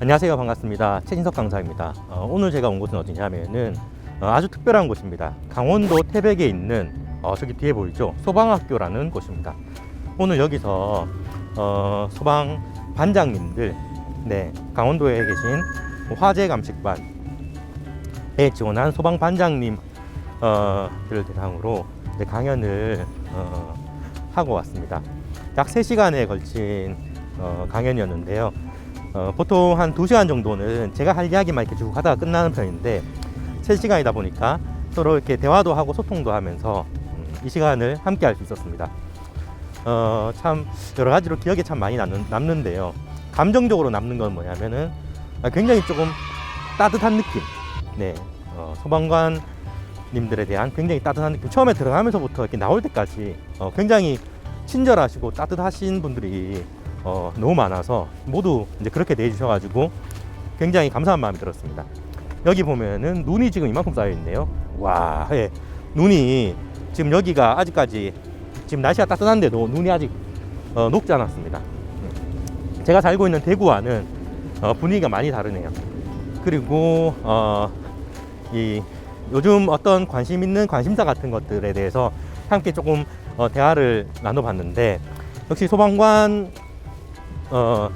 안녕하세요. 반갑습니다. 최진석 강사입니다. 어, 오늘 제가 온 곳은 어디냐면은 어, 아주 특별한 곳입니다. 강원도 태백에 있는 어, 저기 뒤에 보이죠? 소방학교라는 곳입니다. 오늘 여기서 어, 소방 반장님들 네 강원도에 계신 화재 감식반에 지원한 소방 반장님 어, 대상으로 네, 강연을 어, 하고 왔습니다. 약 3시간에 걸친 어, 강연이었는데요 어, 보통 한 2시간 정도는 제가 할 이야기만 이렇게 쭉 하다가 끝나는 편인데 3시간이다 보니까 서로 이렇게 대화도 하고 소통도 하면서 음, 이 시간을 함께 할 수 있었습니다. 어, 참 여러 가지로 기억에 참 많이 남는, 남는데요. 감정적으로 남는 건 뭐냐면은 아, 굉장히 조금 따뜻한 느낌. 네. 어, 소방관님들에 대한 굉장히 따뜻한 느낌. 처음에 들어가면서부터 이렇게 나올 때까지 어, 굉장히 친절하시고 따뜻하신 분들이 어, 너무 많아서 모두 이제 그렇게 대해주셔가지고 굉장히 감사한 마음이 들었습니다. 여기 보면은 눈이 지금 이만큼 쌓여 있네요. 와, 예. 눈이 지금 여기가 아직까지 지금 날씨가 따뜻한데도 눈이 아직 어, 녹지 않았습니다. 음. 제가 살고 있는 대구와는 어, 분위기가 많이 다르네요. 그리고 어, 이 요즘 어떤 관심 있는 관심사 같은 것들에 대해서 함께 조금 어, 대화를 나눠봤는데 역시 소방관 어,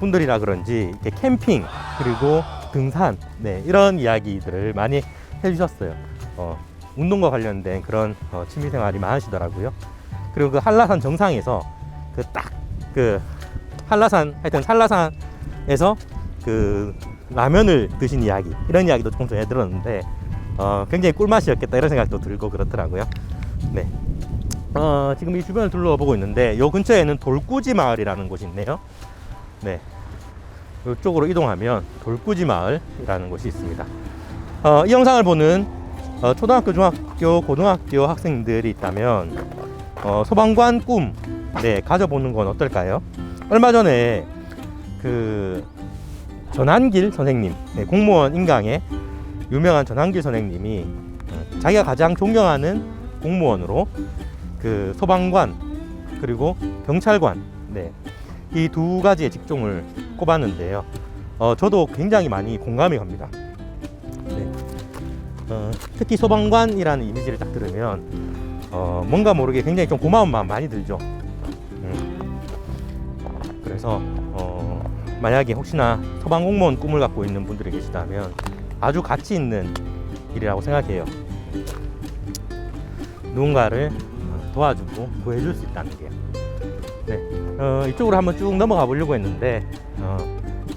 분들이라 그런지 이렇게 캠핑 그리고 등산 네, 이런 이야기들을 많이 해주셨어요. 어, 운동과 관련된 그런 어, 취미생활이 많으시더라고요. 그리고 그 한라산 정상에서 그 딱그 한라산 하여튼 한라산에서 그 라면을 드신 이야기 이런 이야기도 조금 전에 들었는데 어, 굉장히 꿀맛이었겠다 이런 생각도 들고 그렇더라고요. 네. 어, 지금 이 주변을 둘러보고 있는데 요 근처에는 돌꾸지 마을이라는 곳이 있네요. 네. 이쪽으로 이동하면 돌꾸지 마을이라는 곳이 있습니다. 어, 이 영상을 보는 어, 초등학교, 중학교, 고등학교 학생들이 있다면 어, 소방관 꿈 네, 가져보는 건 어떨까요? 얼마 전에 그 전한길 선생님, 네, 공무원 인강의 유명한 전한길 선생님이 어, 자기가 가장 존경하는 공무원으로 그 소방관 그리고 경찰관 네, 이 두 가지의 직종을 꼽았는데요. 어, 저도 굉장히 많이 공감이 갑니다. 네. 어, 특히 소방관이라는 이미지를 딱 들으면 어, 뭔가 모르게 굉장히 좀 고마운 마음 많이 들죠. 음. 그래서 어, 만약에 혹시나 소방 공무원 꿈을 갖고 있는 분들이 계시다면 아주 가치 있는 일이라고 생각해요. 누군가를 어, 도와주고 구해줄 수 있다는 게요. 네, 어, 이쪽으로 한번 쭉 넘어가 보려고 했는데 어,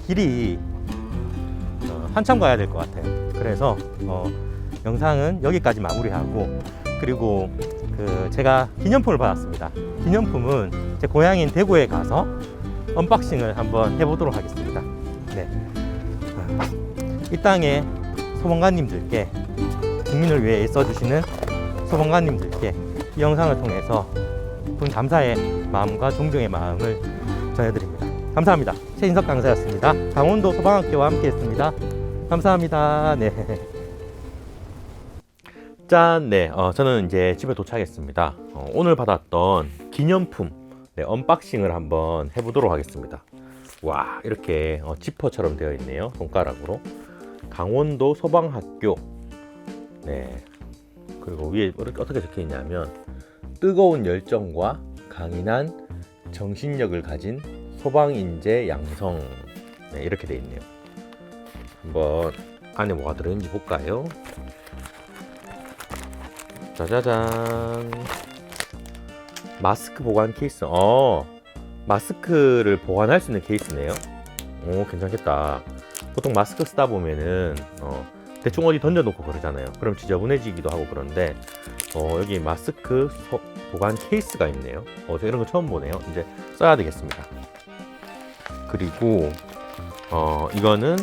길이 어, 한참 가야 될 것 같아요. 그래서 어, 영상은 여기까지 마무리하고 그리고 그 제가 기념품을 받았습니다. 기념품은 제 고향인 대구에 가서 언박싱을 한번 해보도록 하겠습니다. 네, 어, 이 땅에 소방관님들께 국민을 위해 애써주시는 소방관님들께 이 영상을 통해서 깊은 감사의 마음과 존경의 마음을 전해드립니다. 감사합니다. 최인석 강사였습니다. 강원도 소방학교와 함께했습니다. 감사합니다. 네. 짠, 네, 어, 저는 이제 집에 도착했습니다. 어, 오늘 받았던 기념품 네, 언박싱을 한번 해보도록 하겠습니다. 와, 이렇게 어, 지퍼처럼 되어 있네요. 손가락으로. 강원도 소방학교. 네. 그리고 위에 어떻게 적혀 있냐면 뜨거운 열정과 강인한 정신력을 가진 소방인재 양성 네, 이렇게 돼 있네요. 한번 안에 뭐가 들어있는지 볼까요? 짜자잔 마스크 보관 케이스. 어 마스크를 보관할 수 있는 케이스네요. 오 괜찮겠다. 보통 마스크 쓰다 보면은 어, 대충 어디 던져놓고 그러잖아요. 그럼 지저분해지기도 하고 그런데 어, 여기 마스크 소- 보관 케이스가 있네요. 어, 저 이런 거 처음 보네요. 이제 써야 되겠습니다. 그리고 어, 이거는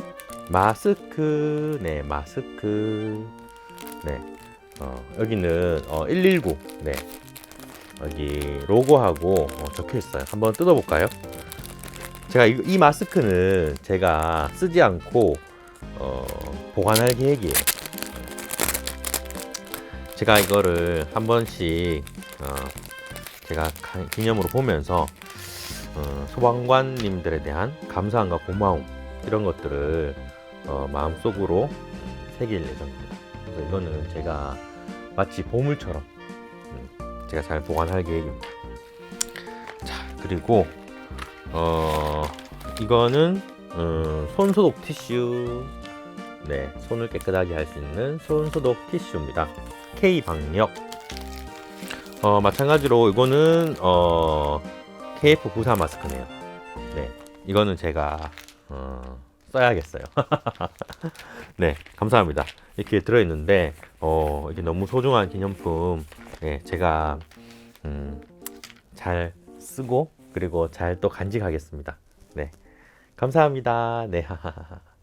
마스크, 네, 마스크, 네, 어, 여기는 어, 119, 네, 여기 로고하고 어, 적혀 있어요. 한번 뜯어볼까요? 제가 이, 이 마스크는 제가 쓰지 않고 어, 보관할 계획이에요. 제가 이거를 한 번씩 어, 제가 가- 기념으로 보면서 어, 소방관님들에 대한 감사함과 고마움 이런 것들을 어, 마음속으로 새길 예정입니다. 그래서 이거는 제가 마치 보물처럼 음, 제가 잘 보관할 계획입니다. 자 그리고 어 이거는 음, 손 소독 티슈 네 손을 깨끗하게 할 수 있는 손 소독 티슈입니다. K 방역 어 마찬가지로 이거는 어 KF94 마스크네요. 네 이거는 제가 어, 써야겠어요. 네, 감사합니다. 이렇게 들어있는데, 어, 이게 너무 소중한 기념품, 네, 제가, 음, 잘 쓰고, 그리고 잘 또 간직하겠습니다. 네, 감사합니다. 네.